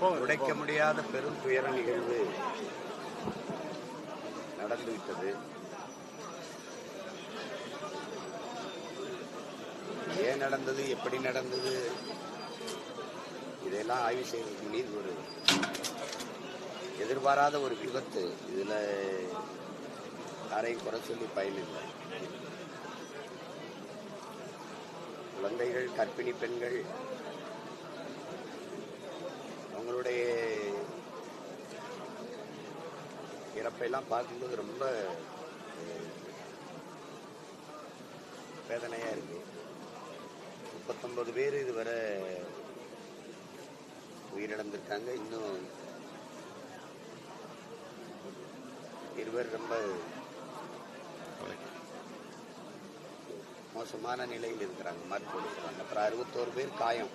முடியாத உடைக்க முடியாத பெரும் துயர நிகழ்வு நடந்துவிட்டது. ஏன் நடந்தது எப்படி நடந்தது? இதையெல்லாம் ஆய்வு செய்வதற்கு மீது ஒரு எதிர்பாராத ஒரு விபத்து. இதுல யாரையும் குறை சொல்லி பயனில்லை. குழந்தைகள் கர்ப்பிணி பெண்கள் அவங்களுடைய இறப்பையெல்லாம் பார்க்கும்போது ரொம்ப வேதனையாக வேதனையா இருக்கு. முப்பத்தொன்பது பேர் இதுவரை உயிரிழந்திருக்காங்க. இன்னும் இருவர் ரொம்ப மோசமான நிலையில் இருக்கிறாங்க மருத்துவ இருக்கிறாங்க அப்புறம் அறுபத்தோரு பேர் காயம்.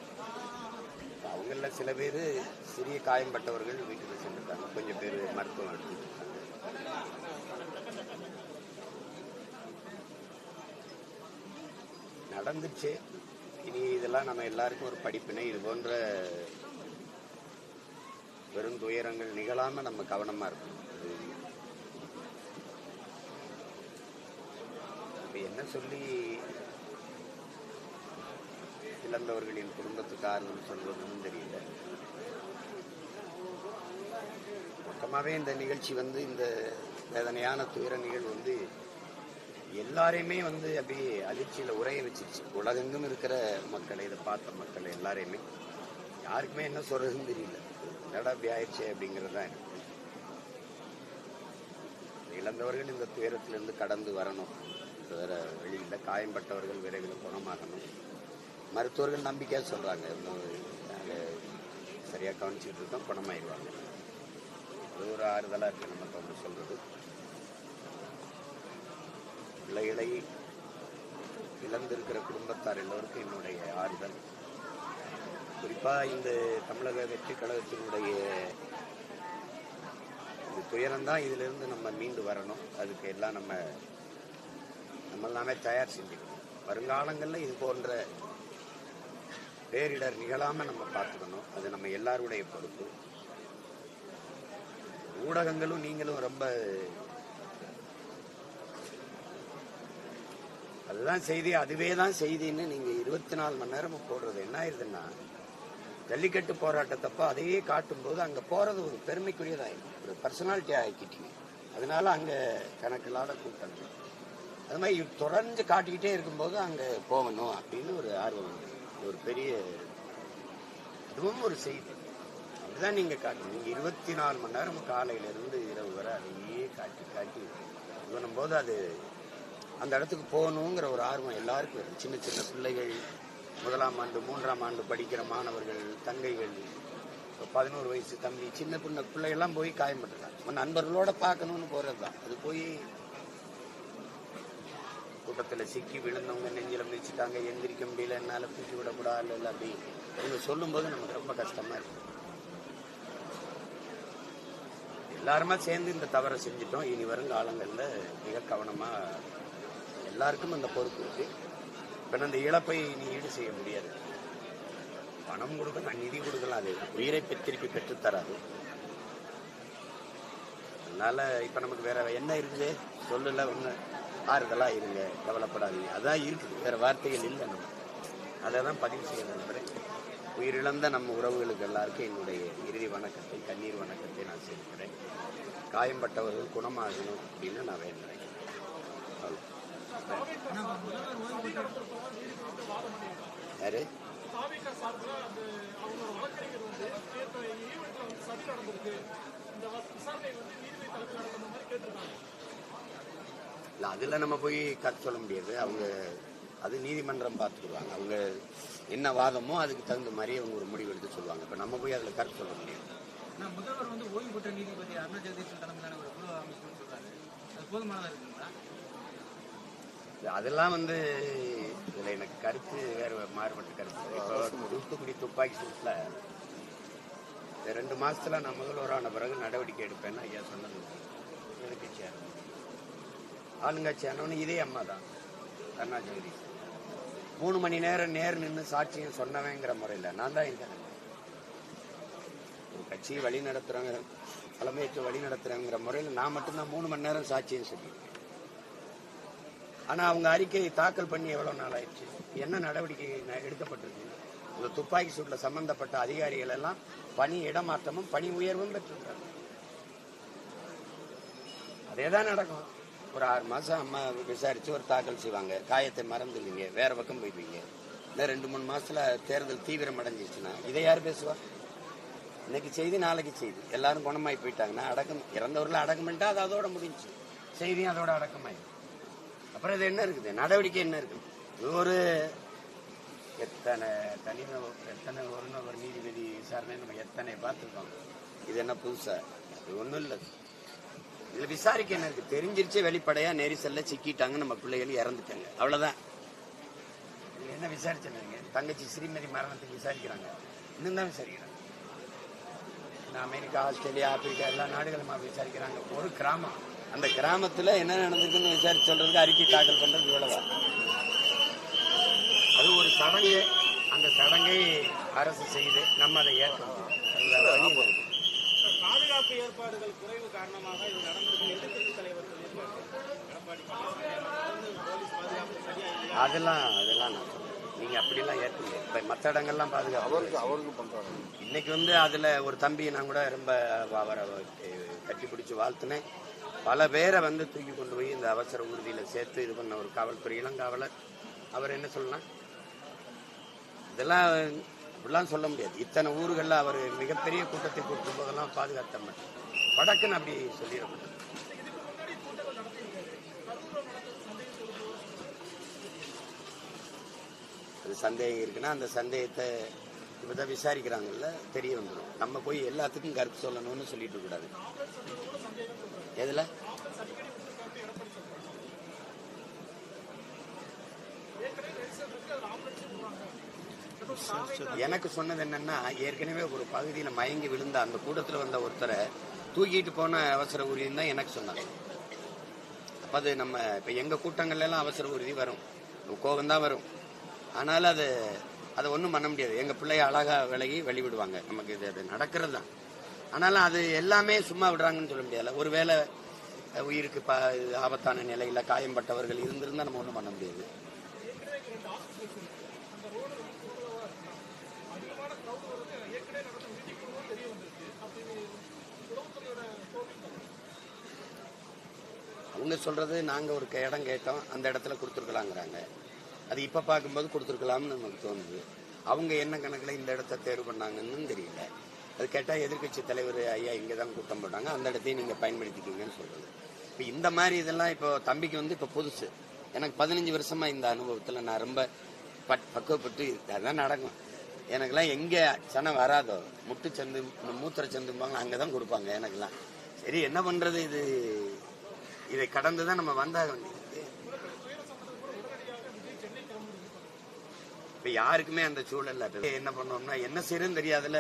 அவங்களில் சில பேர் சிறிய காயம்பட்டவர்கள் வீட்டுக்கு சென்றிருக்காங்க. கொஞ்சம் பேர் மருத்துவம் எடுத்துட்டு நடந்துச்சு. இதெல்லாம் நம்ம எல்லாருக்கும் ஒரு படிப்பினை. இது போன்ற பெரும் துயரங்கள் நிகழாம நம்ம கவனமா இருக்கணும். என்ன சொல்லி இழந்தவர்களின் குடும்பத்துக்கு ஆறுதல் சொல்வதுன்னு தெரியல. மொத்தமாவே இந்த நிகழ்ச்சி வந்து இந்த வேதனையான துயர நிகழ்வு வந்து எல்லாரையுமே வந்து அப்படியே அதிர்ச்சியில உரைய வச்சிருச்சு. உலகெங்கும் இருக்கிற மக்களை இதை பார்த்த மக்கள் எல்லாரையுமே. யாருக்குமே என்ன சொல்றதுன்னு தெரியல. என்னடா அப்படி ஆயிடுச்சு அப்படிங்கிறது தான் எனக்கு இழந்தவர்கள் இந்த துயரத்திலிருந்து கடந்து வரணும். வேற வழியில் காயம்பட்டவர்கள் விரைவில் குணமாகணும். மருத்துவர்கள் நம்பிக்கையாக சொல்றாங்க. இன்னும் சரியாக சரியா கவனிச்சுட்டு இருக்கோம் குணமாயிடுவாங்க அது ஒரு ஆறுதலா இருக்கு நமக்கு அவங்க சொல்றது. பிள்ளைகளை இழந்திருக்கிற குடும்பத்தார் எல்லோருக்கும் என்னுடைய ஆறுதல். குறிப்பாக இந்த தமிழக வெற்றி கழகத்தினுடைய இந்த துயரம்தான் இதிலிருந்து நம்ம மீண்டு வரணும். அதுக்கு எல்லாம் நம்ம நம்ம எல்லாமே தயார் செஞ்சுக்கணும். வருங்காலங்களில் இது போன்ற பேரிடர் நிகழாமல் நம்ம பார்த்துக்கணும். அது நம்ம எல்லாருடைய பொறுப்பு. ஊடகங்களும் நீங்களும் ரொம்ப அதுதான் செய்தி அதுவே தான் செய்தின்னு நீங்க இருபத்தி நாலு மணி நேரமும் போடுறது. என்ன ஆயிருதுன்னா ஜல்லிக்கட்டு போராட்டத்தப்போ அதையே காட்டும்போது அங்க போறது ஒரு பெருமைக்குரியதாயிடும் ஒரு பர்சனாலிட்டி ஆக்கிட்டீங்க. அதனால அங்க கணக்கில்லாத கூட்டம். அது மாதிரி தொடர்ந்து காட்டிக்கிட்டே இருக்கும்போது அங்க போகணும் அப்படின்னு ஒரு ஆர்வம் உண்டு. ஒரு பெரிய அதுவும் ஒரு செய்தி. அப்படிதான் நீங்க காட்டணும். நீங்க இருபத்தி நாலு மணி நேரம் காலையில இருந்து இரவு வரை அதையே காட்டி காட்டி இது பண்ணும்போது அது அந்த இடத்துக்கு போகணுங்கிற ஒரு ஆர்வம் எல்லாருக்கும் இருக்கு. சின்ன சின்ன பிள்ளைகள் முதலாம் ஆண்டு மூன்றாம் ஆண்டு படிக்கிற மாணவர்கள் தங்கைகள். பதினோரு வயசு தம்பி சின்ன பின்ன பிள்ளைகள்லாம் போய் காயப்பட்டுருக்காங்க நண்பர்களோட பார்க்கணும்னு போகிறது தான் அது போய் கூட்டத்தில் சிக்கி விழுந்தவங்க நெஞ்சில மிதிச்சுட்டாங்க எந்திரிக்க முடியல என்னால தூக்கி விடக்கூடாது இல்லை அப்படி. இவங்க சொல்லும்போது நமக்கு ரொம்ப கஷ்டமா இருக்கு. எல்லாருமா சேர்ந்து இந்த தவறை செஞ்சுட்டோம். இனி வரும் காலங்களில் மிக கவனமா எல்லாருக்கும் அந்த பொறுப்பு இருக்கு. இப்போ அந்த இழப்பை நீ ஈடு செய்ய முடியாது. பணம் கொடுக்கலாம் நிதி கொடுக்கலாம் அது உயிரை பெ- திருப்பி பெற்றுத் அதனால இப்போ நமக்கு வேற என்ன இருக்குது? சொல்லல ஒன்று ஆறுதலாக இருங்க கவலைப்படாதீங்க. அதான் இருக்குது வேற வார்த்தைகள் இல்லை நம்ம அதை தான் பதிவு செய்ய நம்புறேன் உயிரிழந்த நம்ம உறவுகளுக்கு எல்லாருக்கும் என்னுடைய இறுதி வணக்கத்தை கண்ணீர் வணக்கத்தை நான் செய்கிறேன் காயம்பட்டவர்கள் குணமாகணும் அப்படின்னு நான் வேண்டுறேன் யாரு? தாவிக சார்பில் நம்ம போய் கற்று சொல்ல முடியாது. அவங்க அது நீதிமன்றம் பார்த்துக்குவாங்க அவங்க என்ன வாதமோ அதுக்கு தகுந்த மாதிரி அவங்க ஒரு முடிவு எடுத்து சொல்லுவாங்க. இப்போ நம்ம போய் அதில் கருத்து சொல்ல முடியாது. முதல்வர் வந்து ஓய்வு பெற்ற நீதிபதி அருணா ஜெகதீசன் தலைமையிலான ஒரு குழு அமைக்கணும்னு சொல்றாரு. அது போதுமானதா இருக்குங்களா? அதெல்லாம் வந்து இதுல எனக்கு கருத்து வேறு மாறுபட்ட கருத்து. இப்போ தூத்துக்குடி துப்பாக்கி சூட்டில் இந்த ரெண்டு மாசத்துல நான் முதல்வரான பிறகு நடவடிக்கை எடுப்பேன்னு ஐயா சொன்னது. எதிர்கட்சி ஆளுங்கட்சி ஆனவனு இதே அம்மா தான். கருணா மூணு மணி நேரம் நேர் நின்று சாட்சியம் சொன்னவங்கிற முறையில் நான் தான் இருக்கேன். ஒரு கட்சியை வழி நடத்துறவங்க தலைமையேற்று வழி நடத்துறவங்கிற முறையில் நான் மட்டும்தான் மூணு மணி நேரம் சாட்சியம் சொல்லியிருக்கேன். ஆனா அவங்க அறிக்கையை தாக்கல் பண்ணி எவ்வளவு நாள் ஆயிடுச்சு? என்ன நடவடிக்கை ந- எடுக்கப்பட்டிருக்கு? இந்த துப்பாக்கி சூட்டில் சம்பந்தப்பட்ட அதிகாரிகள் எல்லாம் பணி இடமாற்றமும் பணி உயர்வும் பெற்றிருக்காங்க. அதே தான் நடக்கும். ஒரு ஆறு மாதம் அம்மா விசாரிச்சு ஒரு தாக்கல் செய்வாங்க. காயத்தை மறந்துடுவீங்க வேற பக்கம் போயிடுவீங்க. இல்லை ரெண்டு மூணு மாசத்துல தேர்தல் தீவிரம் அடைஞ்சிச்சுன்னா இதை யார் பேசுவா? இன்னைக்கு செய்தி நாளைக்கு செய்தி. எல்லாரும் குணமாயி போயிட்டாங்கன்னா அடக்கம் இறந்தவர்கள் அடக்கம் பண்ணிட்டா அது அதோட முடிஞ்சுச்சு செய்தியும் அதோட அடக்கமாயிடும் அப்புறம் இது என்ன இருக்குது? நடவடிக்கை என்ன இருக்குது? இது ஒரு எத்தனை தனிமை எத்தனை ஒரு ஒரு நீதிபதி விசாரணை நம்ம எத்தனை பார்த்துருக்கோம். இது என்ன புதுசா? இது ஒன்றும் இல்லை. இதில் விசாரிக்க என்ன இருக்கு? தெரிஞ்சிருச்சே வெளிப்படையா நெரிசல்ல சிக்கிட்டாங்க நம்ம பிள்ளைகள் இறந்துட்டாங்க. அவ்வளோதான் இதுல என்ன விசாரிச்சுங்க தங்கச்சி ஸ்ரீமதி மரணத்துக்கு விசாரிக்கிறாங்க. இன்னும் தான் விசாரிக்கிறாங்க. அமெரிக்கா ஆஸ்திரேலியா ஆப்பிரிக்கா எல்லா நாடுகளுமா விசாரிக்கிறாங்க. ஒரு கிராமம். அந்த கிராமத்துல என்ன நடந்திருக்குன்னு விசாரிச்சு சொல்றதுக்கு அறிக்கை தாக்கல் பண்றது இவ்வளவுதான். அது ஒரு சடங்கு. அந்த சடங்கை அரசு செய்து நம்ம அதை ஏற்கணும். பாதுகாப்பு ஏற்பாடுகள் குறைவு காரணமாக இது நடந்திருக்கு. எதிர்க்கட்சி தலைவர் அதெல்லாம் அதெல்லாம் நான் சொல்றேன். நீங்க அப்படிலாம் ஏற்கனவே இப்ப மற்ற இடங்கள்லாம் பாதுகாப்பு. அவருக்கு அவருக்கு பண்றாங்க இன்னைக்கு வந்து அதுல ஒரு தம்பி நான் கூட ரொம்ப அவரை கட்டி பிடிச்சி வாழ்த்துனேன். பல பேரை வந்து தூக்கி கொண்டு போய் இந்த அவசர உறுதியில் சேர்த்து இது பண்ண ஒரு காவல்துறை இளங்காவலர் அவர் என்ன சொல்லலாம் இதெல்லாம் இப்படிலாம் சொல்ல முடியாது. இத்தனை ஊர்களில் அவர் மிகப்பெரிய கூட்டத்தை கூட்டும் போதெல்லாம் மாட்டேன் வடக்குன்னு அப்படி சொல்லிடக்கூடாது. அது சந்தேகம் இருக்குன்னா அந்த சந்தேகத்தை இப்பதான் விசாரிக்கிறாங்கல்ல தெரிய வந்துடும் நம்ம போய் எல்லாத்துக்கும் கருத்து சொல்லணும்னு சொல்லிட்டு இருக்க கூடாது எதுல? எனக்கு சொன்னது என்னன்னா ஏற்கனவே ஒரு பகுதியில மயங்கி விழுந்த அந்த கூட்டத்துல வந்த ஒருத்தரை தூக்கிட்டு போன அவசர ஊர்தின்னு தான் எனக்கு சொன்னாங்க. அப்ப அது நம்ம இப்ப எங்க கூட்டங்கள்ல எல்லாம் அவசர உறுதி வரும். கோபம் தான் வரும். ஆனாலும் அது அதை ஒன்றும் பண்ண முடியாது. எங்கள் பிள்ளைய அழகாக விலகி வெளிவிடுவாங்க. நமக்கு இது அது நடக்கிறது தான் ஆனாலும் அது எல்லாமே சும்மா விடுறாங்கன்னு சொல்ல முடியாது ஒருவேளை அஹ், உயிருக்கு ப ஆபத்தான நிலையில் காயம்பட்டவர்கள் இருந்திருந்தால் நம்ம ஒன்றும் பண்ண முடியாது. அவங்க சொல்றது நாங்கள் ஒரு க- இடம் கேட்டோம். அந்த இடத்துல கொடுத்துருக்கலாங்கிறாங்க. அது இப்ப பார்க்கும்போது கொடுத்துருக்கலாம்னு நமக்கு தோணுது. அவங்க என்ன கணக்குல இந்த இடத்த தேர்வு பண்ணாங்கன்னு தெரியல. அது கேட்டா எதிர்க்கட்சி தலைவர் ஐயா இங்க தான் கூட்டம் போட்டாங்க. அந்த இடத்தையும் நீங்க பயன்படுத்திக்கீங்கன்னு சொல்றது. இப்ப இந்த மாதிரி இதெல்லாம் இப்போ தம்பிக்கு வந்து இப்ப புதுசு. எனக்கு பதினஞ்சு வருஷமா இந்த அனுபவத்துல நான் ரொம்ப பட்- பக்குவப்பட்டு அதான் நடக்கும். எனக்கெல்லாம் எங்க சனம் வராதோ முட்டு சந்து மூத்திர சந்தும்பாங்க அங்கதான் கொடுப்பாங்க எனக்கெல்லாம். சரி என்ன பண்றது இது? இதை கடந்து தான் நம்ம வந்தாக வேண்டிய இப்ப யாருக்குமே அந்த சூழல்ல என்ன பண்ணோம்னா என்ன செய்யறதுன்னு தெரியாதுல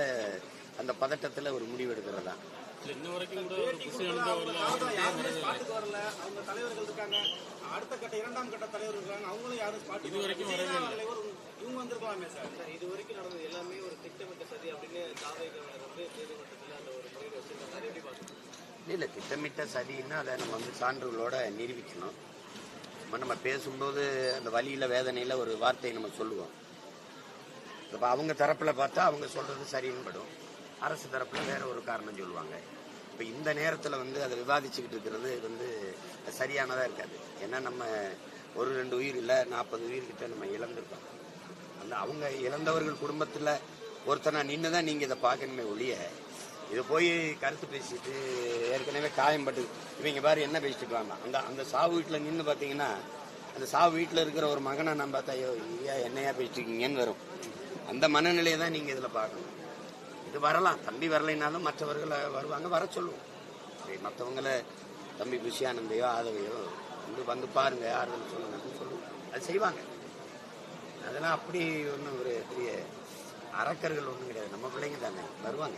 அந்த பதட்டத்துல ஒரு முடிவு எடுக்கிறதா. ஸ்பாட்டுக்கு வரல. அவங்க தலைவர்கள் இருக்காங்க. அடுத்த கட்ட இரண்டாம் கட்ட தலைவர் இருக்காங்க. அவங்களும் யாரும் ஸ்பாட்டுக்கு இது வரைக்கும் தலைவர் இவங்க வந்திருக்கலாமே சார். சார் இது வரைக்கும் நடந்தது எல்லாமே ஒரு திட்டமிட்ட சதி அப்படின்னு தாவைகள் வந்து நீதிமன்றத்தில் அந்த ஒரு முறையில் வச்சிருக்காங்க எப்படி பார்க்குறீங்க இல்ல திட்டமிட்ட சதின்னா அதை நம்ம வந்து சான்றுகளோட நிரூபிக்கணும். நம்ம பேசும்போது அந்த வலியில வேதனையில ஒரு வார்த்தையை நம்ம சொல்லுவோம். இப்போ அவங்க தரப்பில் பார்த்தா அவங்க சொல்றது சரின்னு படும் அரசு தரப்பில் வேற ஒரு காரணம் சொல்லுவாங்க. இப்போ இந்த நேரத்தில் வந்து அதை விவாதிச்சுக்கிட்டு இருக்கிறது வந்து சரியானதாக இருக்காது. ஏன்னா நம்ம ஒரு ரெண்டு உயிர் இல்லை நாற்பது உயிர்கிட்ட நம்ம இழந்திருக்கோம். அந்த அவங்க இழந்தவர்கள் குடும்பத்தில் ஒருத்தனா நின்று தான் நீங்க இதை பார்க்கணுமே ஒழிய இதை போய் கருத்து பேசிட்டு ஏற்கனவே காயம்பட்டு இவங்க பாரு என்ன பேசிட்டு இருக்காங்க. அந்த அந்த சாவு வீட்டில் நின்று பார்த்தீங்கன்னா அந்த சாவு வீட்டில் இருக்கிற ஒரு மகனை நம்ம பார்த்தா ஐயோ ஐயா என்னையா பேசிட்டு வரும். அந்த மனநிலையை தான் நீங்கள் இதில் பார்க்கணும். இது வரலாம். தம்பி வரலைனாலும் மற்றவர்களை வருவாங்க வர சொல்லுவோம். சரி மற்றவங்களை தம்பி புஷியானந்தையோ ஆதவையோ வந்து வந்து பாருங்க ஆறுதல் சொல்லுங்கன்னு சொல்லுவோம். அது செய்வாங்க. அதெல்லாம் அப்படி ஒன்றும் ஒரு பெரிய அரக்கர்கள் ஒன்றும் கிடையாது. நம்ம பிள்ளைங்க தானே வருவாங்க.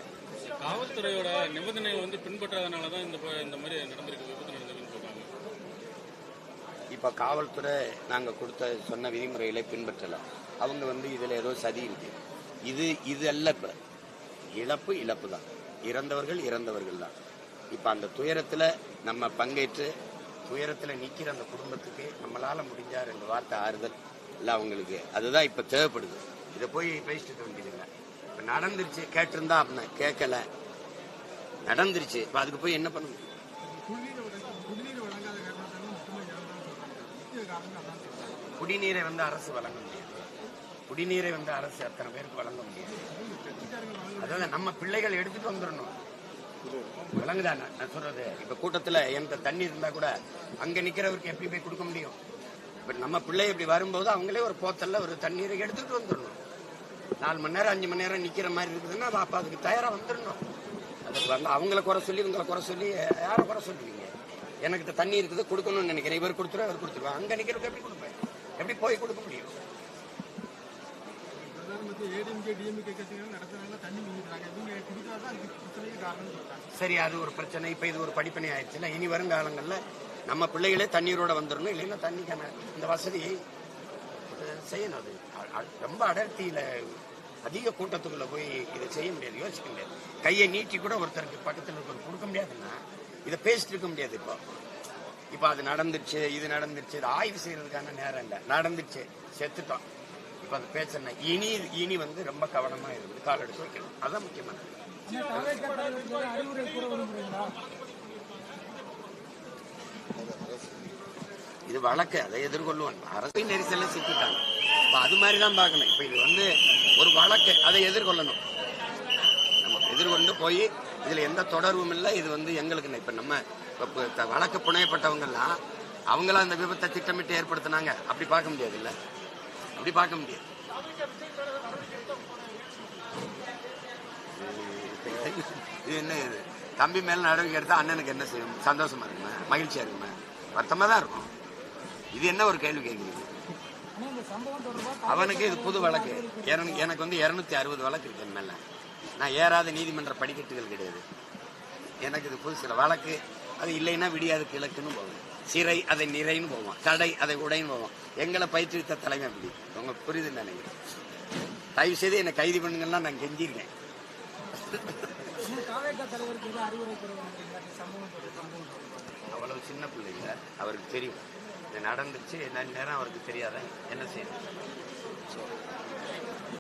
காவல்துறையோட நிபந்தனை வந்து பின்பற்றாதனால தான் இந்த இந்த மாதிரி நடந்திருக்கு விபத்து இப்போ காவல்துறை நாங்கள் கொடுத்த சொன்ன விதிமுறைகளை பின்பற்றல அவங்க வந்து இதில் ஏதோ சதி இருக்கு. இது இது அல்ல இப்போ. இழப்பு இழப்பு தான். இறந்தவர்கள் இறந்தவர்கள் தான். இப்போ அந்த துயரத்தில் நம்ம பங்கேற்று துயரத்தில் நிற்கிற அந்த குடும்பத்துக்கு நம்மளால் முடிஞ்சா ரெண்டு வார்த்தை ஆறுதல் இல்லை அவங்களுக்கு. அதுதான் இப்போ தேவைப்படுது. இதை போய் பேசிட்டு இருக்க வேண்டியதில்லை இப்போ நடந்துருச்சு கேட்டிருந்தா அப்படின்னா கேட்கல. நடந்துருச்சு. இப்போ அதுக்கு போய் என்ன பண்ண முடியும் குடிநீர் வழங்க- குடிநீர் வழங்காத காரணத்தால மொத்தமா இறந்தான்னு சொல்றாங்க முக்கிய காரணம் அதான் சொல்றாங்க குடிநீரை வந்து அரசு வழங்க முடியாது. குடிநீரை வந்து அரசு அத்தனை பேருக்கு வழங்க முடியாது. அதாவது நம்ம பிள்ளைகள் எடுத்துட்டு வந்துடணும். வழங்குதா நான் சொல்றது இப்ப கூட்டத்துல எந்த தண்ணி இருந்தா கூட அங்க நிக்கிறவருக்கு எப்படி போய் கொடுக்க முடியும்? இப்ப நம்ம பிள்ளை இப்படி வரும்போது அவங்களே ஒரு போத்தல்ல ஒரு தண்ணீரை எடுத்துட்டு வந்துடணும். நாலு மணி நேரம் அஞ்சு மணி நேரம் நிக்கிற மாதிரி இருக்குதுன்னா அப்ப அதுக்கு தயாரா வந்துடணும். அதுக்கு வந்து அவங்கள குறை சொல்லி உங்களை குறை சொல்லி யாரை குறை சொல்லுவீங்க? எனக்கு தண்ணி இருக்குது கொடுக்கணும்னு நினைக்கிறேன். இவர் கொடுத்துருவா இவர் கொடுத்துருவா அங்க நிக்கிறதுக்கு எப்படி கொடுப்பேன் எப்படி போய் கொடுக்க முடியும்? சரி அது ஒரு பிரச்சனை. இப்ப இது ஒரு படிப்பனை ஆயிடுச்சுல இனி வருங்காலங்கள்ல நம்ம பிள்ளைகளே தண்ணீரோட வந்துடணும் இல்லைன்னா தண்ணிக்கான இந்த வசதி செய்யணும் அது. ரொம்ப அடர்த்தியில அதிக கூட்டத்துக்குள்ள போய் இதை செய்ய முடியாது யோசிக்க முடியாது. கையை நீட்டி கூட ஒருத்தருக்கு பக்கத்துல இருக்கிற கொடுக்க முடியாதுன்னா இதை பேசிட்டு இருக்க முடியாது இப்போ. இப்போ அது நடந்துருச்சு இது நடந்துருச்சு இது ஆய்வு செய்யறதுக்கான நேரம் இல்லை. நடந்துருச்சு செத்துட்டோம். இப்போ அது பேசுறேன் இனி இனி வந்து ரொம்ப கவனமா இருக்குது கால் எடுத்து வைக்கணும். அதான் முக்கியமானது விரும்புறீங்களா இது வழக்கு அதை எதிர்கொள்ளுவான் அரசு நெரிசல்ல சிக்கிட்டாங்க. இப்ப அது மாதிரி தான் பார்க்கணும். இப்ப இது வந்து ஒரு வழக்கு அதை எதிர்கொள்ளணும். நம்ம எதிர்கொண்டு போய் இதுல எந்த தொடர்பும் இல்லை. இது வந்து எங்களுக்கு. இப்ப நம்ம இப்ப வழக்கு புனையப்பட்டவங்கெல்லாம் அவங்களா அந்த விபத்தை திட்டமிட்டு ஏற்படுத்தினாங்க. அப்படி பார்க்க முடியாது இல்ல? அப்படி பார்க்க முடியாது. இது என்ன இது? தம்பி மேல நடவடிக்கை எடுத்தா அண்ணனுக்கு என்ன செய்யும்? சந்தோஷமா இருக்குமா? மகிழ்ச்சியா இருக்குமா? வருத்தமா தான் இருக்கும். இது என்ன ஒரு கேள்வி கேட்குறீங்க அவனுக்கு இது புது வழக்கு. எனக்கு வந்து இருநூத்தி அறுபது வழக்கு இருக்கு என் மேல. நான் ஏறாத நீதிமன்ற படிக்கட்டுகள் கிடையாது. எனக்கு இது புதுசில் வழக்கு. அது இல்லைன்னா விடியாது கிழக்குன்னு போவோம் சிறை அதை நிறைன்னு போவோம் கடை அதை உடைன்னு போவோம் எங்களை பயிற்றுவித்த தலைமை அப்படி. உங்க புரியுது நினைக்கிறேன். தயவு செய்து என்னை கைது பண்ணுங்கன்னா நான் கெஞ்சிருக்கேன் அவ்வளவு சின்ன பிள்ளைங்க அவருக்கு தெரியும். இது நடந்துச்சு. என்ன நேரம் அவருக்கு தெரியாத? என்ன செய்யணும்?